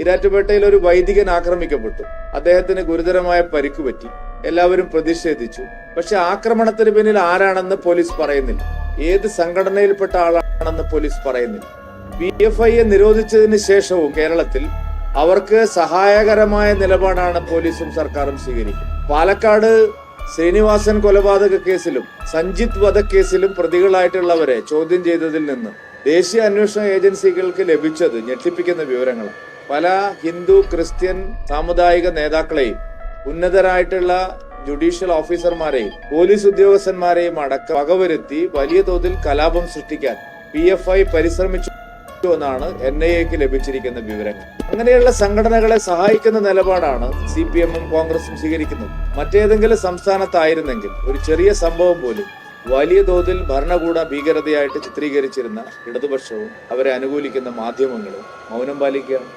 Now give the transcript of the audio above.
ഈരാറ്റുപേട്ടയിൽ ഒരു വൈദികൻ ആക്രമിക്കപ്പെട്ടു. അദ്ദേഹത്തിന് ഗുരുതരമായ പരിക്ക് പറ്റി. എല്ലാവരും പ്രതിഷേധിച്ചു. പക്ഷെ ആക്രമണത്തിന് പിന്നിൽ ആരാണെന്ന് പോലീസ് പറയുന്നില്ല. ഏത് സംഘടനയിൽപ്പെട്ട ആളാണെന്ന് പോലീസ് പറയുന്നില്ല. പി എഫ് ഐയെ നിരോധിച്ചതിന് ശേഷവും കേരളത്തിൽ അവർക്ക് സഹായകരമായ നിലപാടാണ് പോലീസും സർക്കാരും സ്വീകരിക്കുന്നത്. പാലക്കാട് ശ്രീനിവാസൻ കൊലപാതക കേസിലും സഞ്ജിത് വധക്കേസിലും പ്രതികളായിട്ടുള്ളവരെ ചോദ്യം ചെയ്തതിൽ നിന്ന് ദേശീയ അന്വേഷണ ഏജൻസികൾക്ക് ലഭിച്ചത് ഞെട്ടിപ്പിക്കുന്ന വിവരങ്ങളാണ്. പല ഹിന്ദു ക്രിസ്ത്യൻ സാമുദായിക നേതാക്കളെയും ഉന്നതരായിട്ടുള്ള ജുഡീഷ്യൽ ഓഫീസർമാരെയും പോലീസ് ഉദ്യോഗസ്ഥന്മാരെയും അടക്കം വകവരുത്തി വലിയ തോതിൽ കലാപം സൃഷ്ടിക്കാൻ പി എഫ് ഐ പരിശ്രമിച്ചു എന്നാണ് എൻ ഐ എക്ക് ലഭിച്ചിരിക്കുന്ന വിവരങ്ങൾ. അങ്ങനെയുള്ള സംഘടനകളെ സഹായിക്കുന്ന നിലപാടാണ് സി പി എമ്മും കോൺഗ്രസും സ്വീകരിക്കുന്നത്. മറ്റേതെങ്കിലും സംസ്ഥാനത്തായിരുന്നെങ്കിൽ ഒരു ചെറിയ സംഭവം പോലും വലിയ തോതിൽ ഭരണകൂട ഭീകരതയായിട്ട് ചിത്രീകരിച്ചിരുന്ന ഇടതുപക്ഷവും അവരെ അനുകൂലിക്കുന്ന മാധ്യമങ്ങളും മൗനം പാലിക്കുകയാണ്.